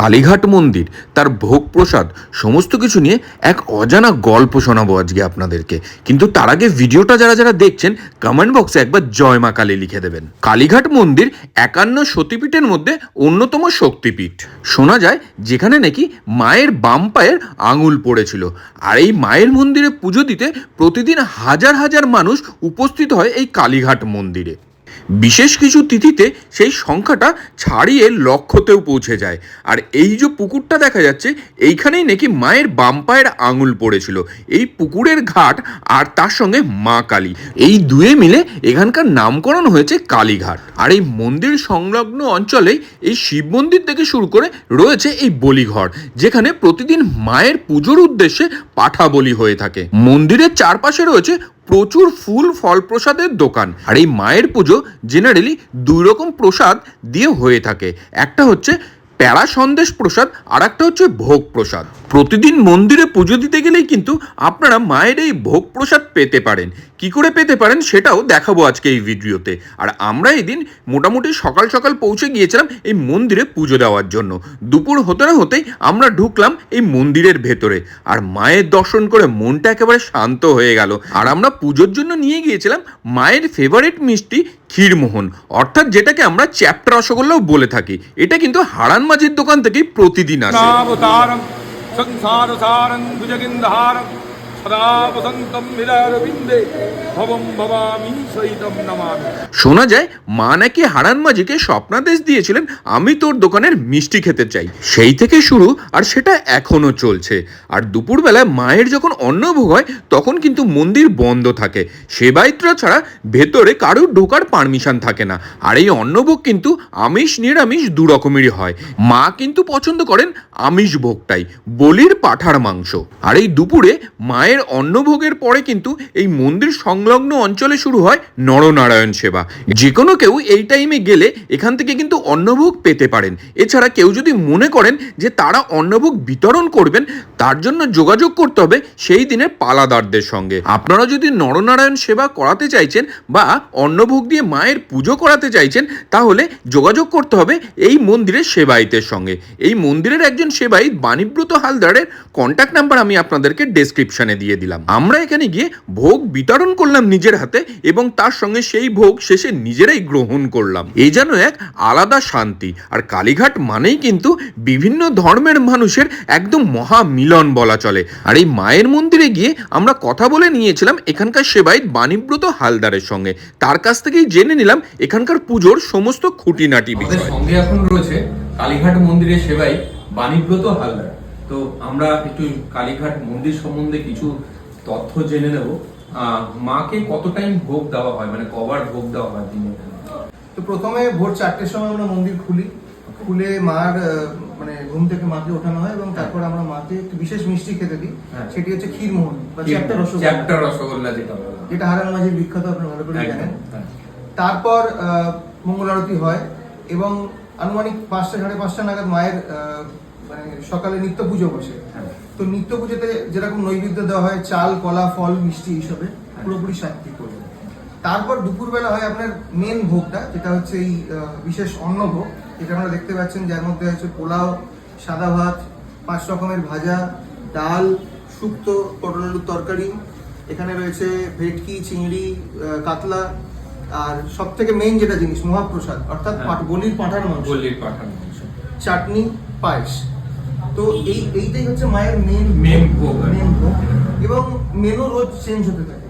কালীঘাট মন্দির, তার ভোগ প্রসাদ সমস্ত কিছু নিয়ে এক অজানা গল্প শোনাবো আজকে আপনাদেরকে। কিন্তু তার আগে ভিডিওটা যারা যারা দেখছেন কমেন্ট বক্সে একবার জয় মা কালী লিখে দেবেন। কালীঘাট মন্দির একান্ন সতীপীঠের মধ্যে অন্যতম শক্তিপীঠ। শোনা যায়, যেখানে নাকি মায়ের বাম পায়ের আঙুল পড়েছিল। আর এই মায়ের মন্দিরে পুজো দিতে প্রতিদিন হাজার হাজার মানুষ উপস্থিত হয় এই কালীঘাট মন্দিরে। বিশেষ কিছু তিথিতে সেই সংখ্যাটা ছাড়িয়ে লক্ষতেও পৌঁছে যায়। আর এই যে পুকুরটা দেখা যাচ্ছে, এইখানেই নাকি মায়ের বাম পায়ের আঙুল পড়েছিল। এই পুকুরের ঘাট আর তার সঙ্গে মা কালী। এই দুয়ে মিলে এখানকার নামকরণ হয়েছে কালীঘাট। আর এই মন্দির সংলগ্ন অঞ্চলেই এই শিব মন্দির থেকে শুরু করে রয়েছে এই বলিঘর, যেখানে প্রতিদিন মায়ের পুজোর উদ্দেশ্যে পাঠা বলি হয়ে থাকে। মন্দিরের চারপাশে রয়েছে প্রচুর ফুল ফল প্রসাদের দোকান। আর এই মায়ের পুজো জেনারেলি দুই রকম প্রসাদ দিয়ে হয়ে থাকে। একটা হচ্ছে প্যারা সন্দেশ প্রসাদ আর একটা হচ্ছে ভোগ প্রসাদ। প্রতিদিন মন্দিরে পুজো দিতে গেলেই কিন্তু আপনারা মায়ের এই ভোগ প্রসাদ পেতে পারেন। কি করে পেতে পারেন সেটাও দেখাবো আজকে এই ভিডিওতে। আর আমরা এই দিন মোটামুটি সকাল সকাল পৌঁছে গিয়েছিলাম এই মন্দিরে পুজো দেওয়ার জন্য। দুপুর হতে না হতেই আমরা ঢুকলাম এই মন্দিরের ভেতরে। আর মায়ের দর্শন করে মনটা একেবারে শান্ত হয়ে গেল। আর আমরা পুজোর জন্য নিয়ে গিয়েছিলাম মায়ের ফেভারিট মিষ্টি ক্ষীরমোহন। অর্থাৎ যেটাকে আমরা চ্যাপ্টা রসগোল্লাও বলে থাকি। এটা কিন্তু হারান মাঝির দোকান থেকেই প্রতিদিন আসে। শোনা যায়, মা নাকি হারান মাঝিকে স্বপ্নাদেশ দিয়েছিলেন, আমি তোর দোকানের মিষ্টি খেতে চাই। সেই থেকে শুরু, আর সেটা এখনও চলছে। আর দুপুরবেলায় মায়ের যখন অন্নভোগ হয়, তখন কিন্তু মন্দির বন্ধ থাকে। সেবায়িত্রা ছাড়া ভেতরে কারোর ঢোকার পারমিশন থাকে না। আর এই অন্নভোগ কিন্তু আমিষ নিরামিষ দু রকমেরই হয়। মা কিন্তু পছন্দ করেন আমিষ ভোগটাই, বলির পাঠার মাংস। আর এই দুপুরে মায়ের অন্নভোগের পরে কিন্তু এই মন্দির সংলগ্ন অঞ্চলে শুরু হয় নরনারায়ণ সেবা। যে কোনো কেউ এই টাইমে গেলে এখান থেকে কিন্তু অন্নভোগ পেতে পারেন। এছাড়া কেউ যদি মনে করেন যে তারা অন্নভোগ বিতরণ করবেন, তার জন্য যোগাযোগ করতে হবে সেই দিনের পালাদারদের সঙ্গে। আপনারা যদি নরনারায়ণ সেবা করাতে চাইছেন বা অন্নভোগ দিয়ে মায়ের পুজো করাতে চাইছেন, তাহলে যোগাযোগ করতে হবে এই মন্দিরের সেবায়িতের সঙ্গে। এই মন্দিরের একজন সেবায়িত বাণীব্রত হালদারের কন্ট্যাক্ট নাম্বার আমি আপনাদেরকে ডেসক্রিপশনে দিয়ে দিলাম। আমরা এখানে গিয়ে ভোগ বিতরণ করলাম নিজের হাতে এবং তার সঙ্গে সেই ভোগ শেষে নিজেরাই গ্রহণ করলাম। এই যেন এক আলাদা শান্তি। আর কালীঘাট মানেই কিন্তু বিভিন্ন ধর্মের মানুষের একদম মহা মিলন বলা চলে। আর এই মায়ের মন্দিরে গিয়ে আমরা কথা বলে নিয়েছিলাম এখানকার সেবায়িত বাণীব্রত হালদারের সঙ্গে। তার কাছ থেকেই জেনে নিলাম এখানকার পুজোর সমস্ত খুঁটিনাটি বিষয়। সঙ্গে এখন রয়েছে কালীঘাট মন্দিরের সেবাই বাণীব্রত হালদার। তো আমরা একটু কালীঘাট মন্দির সম্বন্ধে কিছু তথ্য জেনে নেব। মাকে কত টাইম ভোগ দেওয়া হয়? মানে কবার ভোগ দেওয়া হয় দিনে? তো প্রথমে ভোর চারটের সময় আমরা মন্দির খুলি। খুলে মার মানে ঘুম থেকে মাকে ওঠানো হয় এবং তারপর আমরা মাকে একটু বিশেষ মিষ্টি খেতে দিই। হ্যাঁ। সেটি হচ্ছে ক্ষীরমোহন বা চ্যাপ্টা রসগোল্লা। যেটা। যেটা হারান মাঝির বিখ্যাত আপনারা ভালো করে জানেন। হ্যাঁ। তারপর মঙ্গল আরতি হয় এবং আনুমানিক পাঁচটা সাড়ে পাঁচটা নাগাদ মায়ের মানে সকালে নিত্য পুজো বসে। হ্যাঁ। তো নিত্য পুজোতে যেরকম নৈবেদ্য দেওয়া হয় চাল কলা ফল মিষ্টি এইসবে পুরোপুরি সাত্বিক করে তারপর দুপুরবেলা হয় আপনার মেন ভোগটা যেটা হচ্ছে এই বিশেষ অন্নভোগ যেটা আমরা দেখতে পাচ্ছেন যার মধ্যে আছে পোলাও সাদা ভাত পাঁচ রকমের ভাজা ডাল শুক্তো পটল আলুর তরকারি এখানে রয়েছে ভেটকি চিংড়ি কাতলা আর সব থেকে মেইন যেটা জিনিস মহাপ্রসাদ অর্থাৎ হ্যাঁ। পাট- বলির পাঁঠার মাংস। বল্লির পাঠানো মাংস। চাটনি পায়েস। তো এই এইটাই হচ্ছে মায়ের মেন ভোগ। মেন ভোগ এবং মেনু রোজ চেঞ্জ হতে থাকে।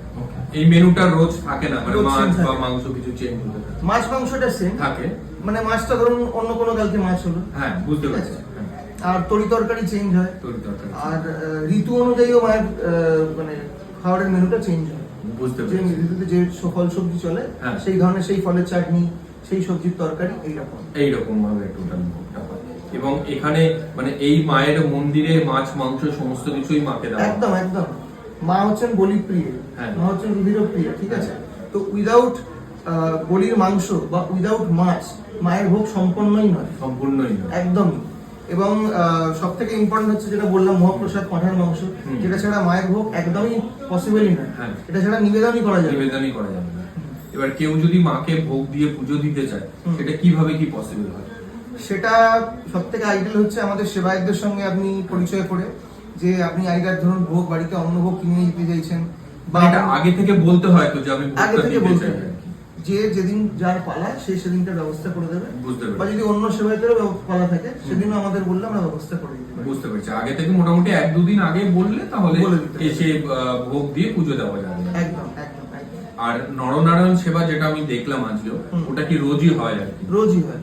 এই মেনুটা রোজ থাকে না মানে মাছ বা মাংস কিছু চেঞ্জ হতে থাকে। মাছ মাংসটা সেম থাকে। মানে মাছটা ধরুন অন্য কোনো কালকে মাছ হলো। হ্যাঁ বুঝতে পারছি। হ্যাঁ, আর তরি তরকারি চেঞ্জ হয়। তরি তরকারি। আর ঋতু অনুযায়ীও মায়ের মানে খাবারের মেনুটা চেঞ্জ হয়। বুঝতে যে ঋতুতে যে ফল সবজি চলে হ্যাঁ। সেই ধরনের সেই ফলের চাটনি সেই সবজির তরকারি এইরকম। এইরকম ভাবে টোটাল ভোগটা হয়। এবং এখানে মানে এই মায়ের মন্দিরে মাছ মাংস সমস্ত কিছুই মাকে দেওয়া একদম একদম। মা হচ্ছেন বলি প্রিয় হ্যাঁ। মা হচ্ছেন রুধির প্রিয় ঠিক আছে? তো উইদাউট বলির মাংস বা উইদাউট মাছ মায়ের ভোগ সম্পন্নই নয়। সম্পূর্ণই নয়। একদমই। এবং সব থেকে ইম্পর্টেন্ট হচ্ছে যেটা বললাম মহাপ্রসাদ পাঠার মাংস। যেটা ছাড়া মায়ের ভোগ একদমই পসিবলই নয়। হ্যাঁ। এটা ছাড়া নিবেদনই করা যাবে নিবেদনই করা যাবে এবার কেউ যদি মাকে ভোগ দিয়ে পুজো দিতে চায়। সেটা কীভাবে কি পসিবল হয়? সেটা সব থেকে আইডিয়াল হচ্ছে আমাদের সেবায়কদের সঙ্গে আপনি পরিচয় করে যে আপনি আইডার ধরুন ভোগ বাড়িতে অন্য ভোগ কিনে নিয়ে যেতে চাইছেন বা আগে থেকে বলতে হয় তো যে আমি আগে থেকে বলতে যে যেদিন যার পালা সে সেদিনটা ব্যবস্থা করে দেবে। বুঝতে বা যদি অন্য সেবায়তেরও পালা থাকে সেদিনও আমাদের বললে আমরা ব্যবস্থা করে দিতে বুঝতে পেরেছি। আগে থেকে মোটামুটি এক দুদিন আগে বললে তাহলে। এসে ভোগ দিয়ে পুজো দেওয়া যাবে। একদম একদম একদম। আর নরনারায়ণ সেবা যেটা আমি দেখলাম আজকেও ওটা কি রোজই হয় আর কি? রোজই হয়।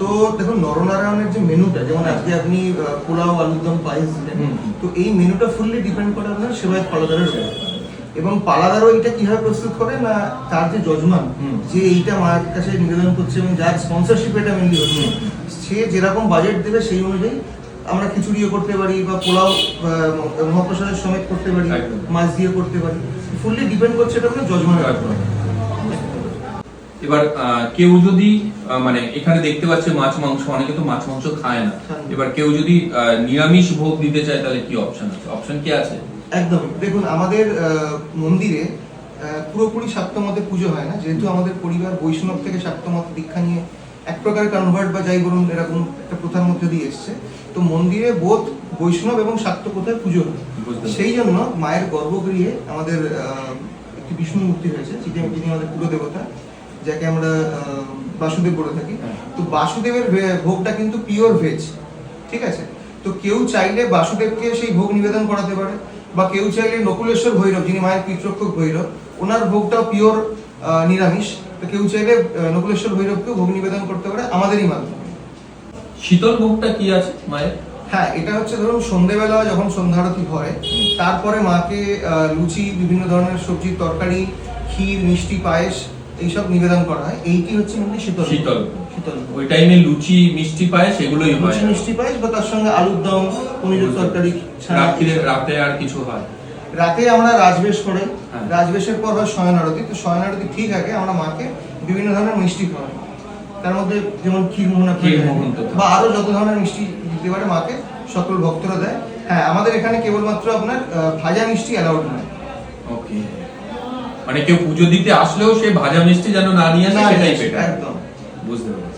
তো দেখুন নরনারায়ণের যে মেনুটা যেমন আজকে আপনি পোলাও আলুর দম পায়েস দিলেন তো এই মেনুটা ফুললি ডিপেন্ড করে আপনার সেবায়ত পালাদারের উপর। এবং পালাদারও এটা কীভাবে প্রস্তুত করে না তার যে যজমান যে এইটা মায়ের কাছে নিবেদন করছে এবং যার স্পন্সরশিপ এটা মেনলি হচ্ছে সে যেরকম বাজেট দেবে সেই অনুযায়ী আমরা খিচুড়িও করতে পারি বা পোলাও মহাপ্রসাদের সমেত করতে পারি মাছ দিয়ে করতে পারি। ফুললি ডিপেন্ড করছে এটা আপনার যজমানের এবার কেউ যদি মানে এখানে দেখতে পাচ্ছে মাছ মাংস অনেকে তো মাছ মাংস খায় না। এবার কেউ যদি নিরামিষ ভোগ দিতে চায় তাহলে কি অপশন আছে? অপশন কি আছে? একদম। দেখুন আমাদের মন্দিরে পুরোপুরি শাক্তমতে পুজো হয় না। যেহেতু আমাদের পরিবার বৈষ্ণব থেকে শাক্তমত দীক্ষা নিয়ে এক প্রকার কনভার্ট বা যাই বলুন এরকম একটা প্রথার মধ্যে দিয়ে এসছে। তো মন্দিরে বোধ বৈষ্ণব এবং শাক্ত প্রথায় পুজো হয়। সেই জন্য মায়ের গর্ভগৃহে আমাদের একটি বিষ্ণু মূর্তি হয়েছে যিনি যিনি আমাদের পুরো দেবতা যাকে আমরা বাসুদেব বলে থাকি। হ্যাঁ। তো বাসুদেবের ভোগটা কিন্তু পিওর ভেজ ঠিক আছে? তো কেউ চাইলে বাসুদেবকে সেই ভোগ নিবেদন করাতে পারে। বা কেউ চাইলে নকুলেশ্বর ভৈরব যিনি মায়ের পিতৃক্ষক ভৈরব ওনার ভোগটাও পিওর নিরামিষ। তো কেউ চাইলে নকুলেশ্বর ভৈরবকেও ভোগ নিবেদন করতে পারে আমাদেরই মাধ্যমে। শীতল ভোগটা কি আছে মায়ের? হ্যাঁ এটা হচ্ছে ধরুন সন্ধেবেলা যখন সন্ধ্যারতি হয় তারপরে মাকে লুচি বিভিন্ন ধরনের সবজির তরকারি ক্ষীর মিষ্টি পায়েস এইসব নিবেদন করা হয়। এইটি হচ্ছে মেনলি শীতল শীতল। ওই টাইমে লুচি মিষ্টি পায় সেগুলোই হয়। লুচি মিষ্টি পায়েস বা তার সঙ্গে আলুর দম পনিরের তরকারি ছানা। রাত্রে রাতে আর কিছু হয়? রাতে আমরা রাজবেশ করে। হ্যাঁ। রাজবেশের পর হয় শয়ন আরতি। তো শয়ন আরতি ঠিক আগে আমরা মাকে বিভিন্ন ধরনের মিষ্টি খাওয়াই। তার মধ্যে যেমন ক্ষীর মোহন ক্ষীর তো বা আরও যত ধরনের মিষ্টি দিতে পারে মাকে সকল ভক্তরা দেয়। হ্যাঁ আমাদের এখানে কেবলমাত্র আপনার ভাজা মিষ্টি অ্যালাউড নয়। ওকে মানে কেউ পুজো দিতে আসলেও সে ভাজা মিষ্টি যেন না নিয়ে আসে না, সেটাই একদম। বুঝতে পেরেছি।